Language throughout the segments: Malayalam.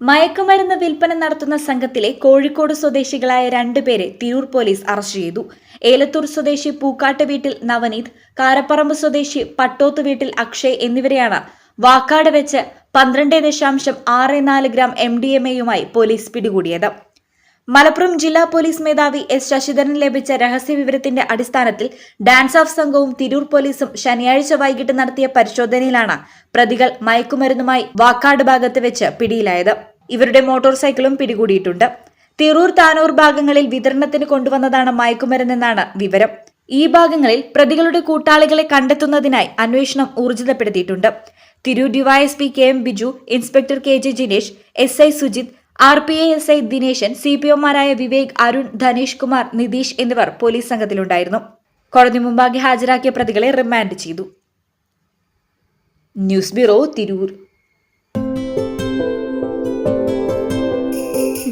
മയക്കുമരുന്ന് വിൽപ്പന നടത്തുന്ന സംഘത്തിലെ കോഴിക്കോട് സ്വദേശികളായ രണ്ടുപേരെ തിരൂർ പോലീസ് അറസ്റ്റ് ചെയ്തു. ഏലത്തൂർ സ്വദേശി പൂക്കാട്ട് വീട്ടിൽ നവനീത് കാരപ്പറമ്പ് സ്വദേശി പട്ടോത്ത് വീട്ടിൽ അക്ഷയ് എന്നിവരെയാണ് വാക്കാട് വെച്ച് പന്ത്രണ്ട് ദശാംശം ആറ് നാല് ഗ്രാം എം ഡി എം എയുമായി പോലീസ് പിടികൂടിയത്. മലപ്പുറം ജില്ലാ പോലീസ് മേധാവി എസ് ശശിധരൻ ലഭിച്ച രഹസ്യവിവരത്തിന്റെ അടിസ്ഥാനത്തിൽ ഡാൻസ് ഓഫ് സംഘവും തിരൂർ പോലീസും ശനിയാഴ്ച വൈകിട്ട് നടത്തിയ പരിശോധനയിലാണ് പ്രതികൾ മയക്കുമരുന്നുമായി വാക്കാട് ഭാഗത്ത് വെച്ച് പിടിയിലായത്. ഇവരുടെ മോട്ടോർ സൈക്കിളും പിടികൂടിയിട്ടുണ്ട്. തിരൂർ താനൂർ ഭാഗങ്ങളിൽ വിതരണത്തിന് കൊണ്ടുവന്നതാണ് മയക്കുമരുന്നെന്നാണ് വിവരം. ഈ ഭാഗങ്ങളിൽ പ്രതികളുടെ കൂട്ടാളികളെ കണ്ടെത്തുന്നതിനായി അന്വേഷണം ഊർജിതപ്പെടുത്തിയിട്ടുണ്ട്. Tirur DYSP K M Biju inspector K J Jinesh S I Sujith R P I S I Dineshan C P ഒമാരായ Vivek Arun Dhanesh Kumar Nitheesh എന്നിവർ പോലീസ് സംഘത്തിലുണ്ടായിരുന്നു. കോടതി മുമ്പാകെ ഹാജരാക്കിയ പ്രതികളെ റിമാൻഡ് ചെയ്തു. News bureau Tirur.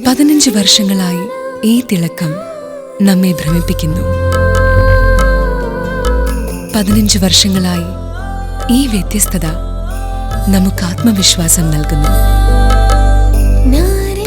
പതിനഞ്ച് വർഷങ്ങളായി ഈ തിളക്കം നമ്മെ ഭ്രമിപ്പിക്കുന്നു. പതിനഞ്ച് വർഷങ്ങളായി ഈ വ്യത്യസ്തത നമുക്ക് ആത്മവിശ്വാസം നൽകുന്നു.